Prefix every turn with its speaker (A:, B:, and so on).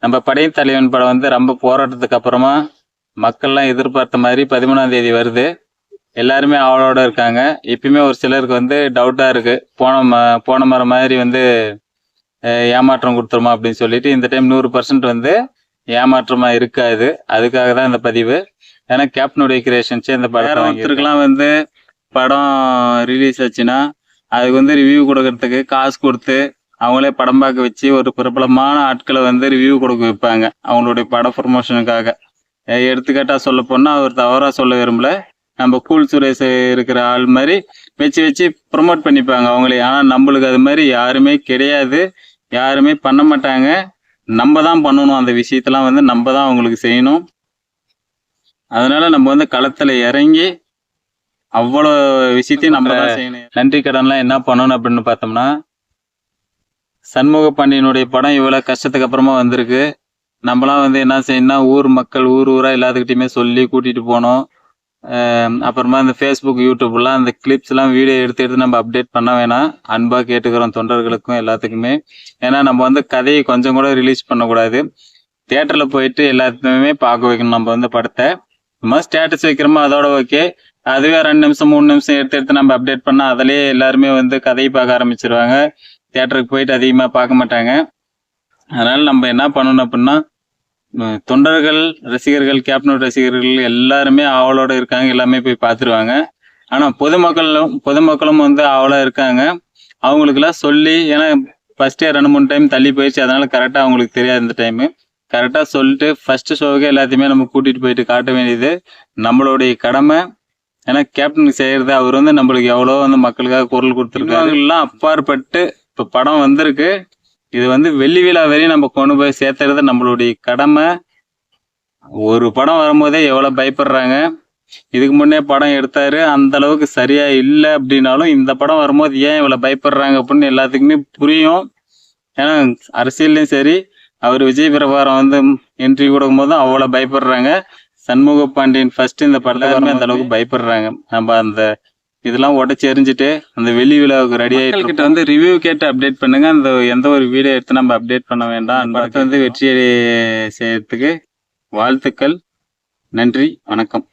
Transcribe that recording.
A: நம்ம படையின் தலைவன் படம் வந்து ரொம்ப போராட்டத்துக்கு அப்புறமா மக்கள்லாம் எதிர்பார்த்த மாதிரி பதிமூணாம் தேதி வருது. எல்லாருமே அவளோட இருக்காங்க. இப்பயுமே ஒரு சிலருக்கு வந்து டவுட்டா இருக்கு. போன ம- போன முறை மாதிரி வந்து ஏமாற்றம் கொடுத்துருமா அப்படின்னு சொல்லிட்டு இந்த டைம் நூறு பர்சன்ட் வந்து ஏமாற்றமா இருக்காது. அதுக்காக தான் இந்த பதிவு. ஏன்னா கேப்டனுடைய கிரியேஷன்ஸ் இந்த படம் ஒருத்தருக்குலாம் வந்து படம் ரிலீஸ் ஆச்சுன்னா அதுக்கு வந்து ரிவ்யூ கொடுக்கறதுக்கு காசு கொடுத்து அவங்களே படம் பார்க்க வச்சு ஒரு பிரபலமான ஆட்களை வந்து ரிவ்யூ கொடுக்க வைப்பாங்க. அவங்களுடைய பட ப்ரொமோஷனுக்காக அஹ் எடுத்துக்காட்டா சொல்ல போனா அவர் தவறா சொல்ல விரும்பல. நம்ம கூல் சுரேஷ் இருக்கிற ஆள் மாதிரி வச்சு வச்சு ப்ரொமோட் பண்ணிப்பாங்க அவங்களே. ஆனா நம்மளுக்கு அது மாதிரி யாருமே கிடையாது. யாருமே பண்ண மாட்டாங்க. நம்ம தான் பண்ணணும் அந்த விஷயத்தெல்லாம் வந்து நம்ம தான் அவங்களுக்கு செய்யணும். அதனால நம்ம வந்து களத்துல இறங்கி அவ்வளோ விஷயத்தையும் நம்ம தான் செய்யணும். நன்றி கடன்லாம் என்ன பண்ணணும் அப்படின்னு பார்த்தோம்னா சண்முக பாண்டியனுடைய படம் இவ்வளோ கஷ்டத்துக்கு அப்புறமா வந்திருக்கு. நம்மலாம் வந்து என்ன செய்யணும்னா ஊர் மக்கள் ஊர் ஊராக எல்லாத்துக்கிட்டையுமே சொல்லி கூட்டிகிட்டு போனோம். அப்புறமா இந்த ஃபேஸ்புக் யூடியூப்லாம் அந்த கிளிப்ஸ்லாம் வீடியோ எடுத்து எடுத்து நம்ம அப்டேட் பண்ண வேணாம். அன்பாக கேட்டுக்கிறோம் தொண்டர்களுக்கும் எல்லாத்துக்குமே. ஏன்னா நம்ம வந்து கதையை கொஞ்சம் கூட ரிலீஸ் பண்ணக்கூடாது. தேட்டரில் போயிட்டு எல்லாத்தையுமே பார்க்க வைக்கணும் நம்ம வந்து படத்தை. சும்மா ஸ்டேட்டஸ் வைக்கிறோமோ அதோட ஓகே அதுவே ரெண்டு நிமிஷம் மூணு நிமிஷம் எடுத்து எடுத்து நம்ம அப்டேட் பண்ணால் அதிலே எல்லாருமே வந்து கதையை பார்க்க ஆரம்பிச்சிருவாங்க. தேட்டருக்கு போயிட்டு அதிகமாக பார்க்க மாட்டாங்க. அதனால் நம்ம என்ன பண்ணணும் அப்படின்னா தொண்டர்கள் ரசிகர்கள் கேப்டன் ரசிகர்கள் எல்லாருமே ஆவலோடு இருக்காங்க எல்லாமே போய் பார்த்துருவாங்க. ஆனால் பொதுமக்களும் பொதுமக்களும் வந்து ஆவலாக இருக்காங்க. அவங்களுக்கெல்லாம் சொல்லி ஏன்னா ஃபர்ஸ்டே ரெண்டு மூணு டைம் தள்ளி போயிடுச்சு அதனால் கரெக்டாக அவங்களுக்கு தெரியாது இந்த டைமு கரெக்டாக சொல்லிட்டு ஃபஸ்ட்டு ஷோவுக்கு எல்லாத்தையுமே நம்ம கூட்டிகிட்டு போயிட்டு காட்ட வேண்டியது நம்மளுடைய கடமை. ஏன்னா கேப்டன் செய்கிறது அவர் வந்து நம்மளுக்கு எவ்வளோ வந்து மக்களுக்காக குரல் கொடுத்துருக்காங்க எல்லாம் அப்பாற்பட்டு இப்போ படம் வந்திருக்கு. இது வந்து வெள்ளி விழா வரையும் நம்ம கொண்டு போய் சேர்த்துறது நம்மளுடைய கடமை. ஒரு படம் வரும்போதே எவ்வளோ பயப்படுறாங்க. இதுக்கு முன்னே படம் எடுத்தாரு. அந்த அளவுக்கு சரியா இல்லை அப்படின்னாலும் இந்த படம் வரும்போது ஏன் இவ்வளோ பயப்படுறாங்க அப்படின்னு எல்லாத்துக்குமே புரியும். ஏன்னா அரசியல்லையும் சரி அவர் விஜய் பிரபாரம் வந்து என்ட்ரி கொடுக்கும்போதும் அவ்வளோ பயப்படுறாங்க. சண்முக பாண்டியன் ஃபர்ஸ்ட் இந்த படத்துக்கு அந்த அளவுக்கு பயப்படுறாங்க. நம்ம அந்த இதெல்லாம் உடச்சி எரிஞ்சிட்டு அந்த வெள்ளி விழாவுக்கு ரெடி ஆகிட்டு கிட்ட வந்து ரிவ்யூ கேட்டு அப்டேட் பண்ணுங்க. அந்த எந்த ஒரு வீடியோ எடுத்து நம்ம அப்டேட் பண்ண வேண்டாம். அந்த படத்தை வந்து வெற்றி செய்யறதுக்கு வாழ்த்துக்கள். நன்றி. வணக்கம்.